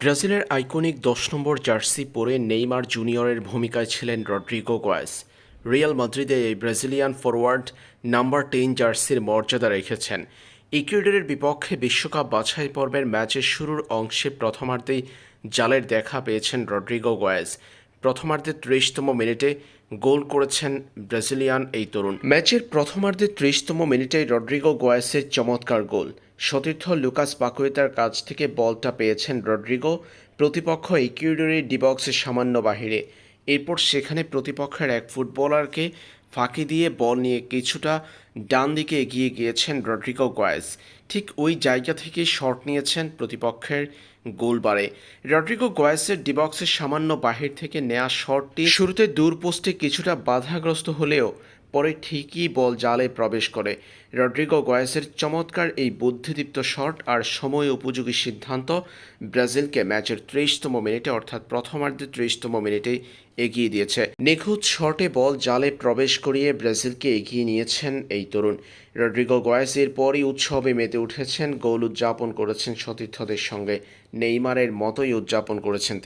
ব্রাজিলের আইকনিক দশ নম্বর জার্সি পরে নেইমার জুনিয়রের ভূমিকায় ছিলেন রড্রিগো গোয়েস। রিয়াল মাদ্রিদে এই ব্রাজিলিয়ান ফরওয়ার্ড নাম্বার টেন জার্সির মর্যাদা রেখেছেন। ইকুয়েডরের বিপক্ষে বিশ্বকাপ বাছাই পর্বের ম্যাচের শুরুর অংশে প্রথমার্ধেই জালের দেখা পেয়েছেন রড্রিগো গোয়েস। প্রথমার্ধে ত্রিশতম মিনিটে গোল করেছেন ব্রাজিলিয়ান এই তরুণ। ম্যাচের প্রথমার্ধে ত্রিশতম মিনিটেই রড্রিগো গোয়েসের চমৎকার গোল। সতীর্থ লুকাস পাকুয়েতার কাছ থেকে বলটা পেয়েছেন রড্রিগো। প্রতিপক্ষ ইকুইডরের ডিবক্সের সামান্য বাহিরে। এরপর সেখানে প্রতিপক্ষের এক ফুটবলারকে ফাঁকি দিয়ে বল নিয়ে কিছুটা ডান দিকে এগিয়ে গিয়েছেন রড্রিগো গোয়েস ঠিক ওই জায়গা থেকে শট নিয়েছেন প্রতিপক্ষের গোলবারে। রড্রিগো গোয়েসের ডিবক্সের সামান্য বাহির থেকে নেওয়া শটটি শুরুতে দূর পোস্টে কিছুটা বাধাগ্রস্ত হলেও পরে ঠিকই বল জালে প্রবেশ করে। রড্রিগো গয়েসের চমৎকার এই বুদ্ধিদীপ্ত শট আর সময় উপযোগী সিদ্ধান্ত ব্রাজিলকে ম্যাচের ত্রিশতম মিনিটে অর্থাৎ প্রথমার্ধের ত্রিশতম মিনিটে এগিয়ে দিয়েছে। নিখুঁত শটে বল জালে প্রবেশ করিয়ে ব্রাজিলকে এগিয়ে নিয়েছেন এই তরুণ। রড্রিগো গোয়েস এরপরই উৎসবে মেতে উঠেছেন, গোল উদযাপন করেছেন সতীর্থদের সঙ্গে। নেইমারের মতোই উদযাপন করেছেন তিনি।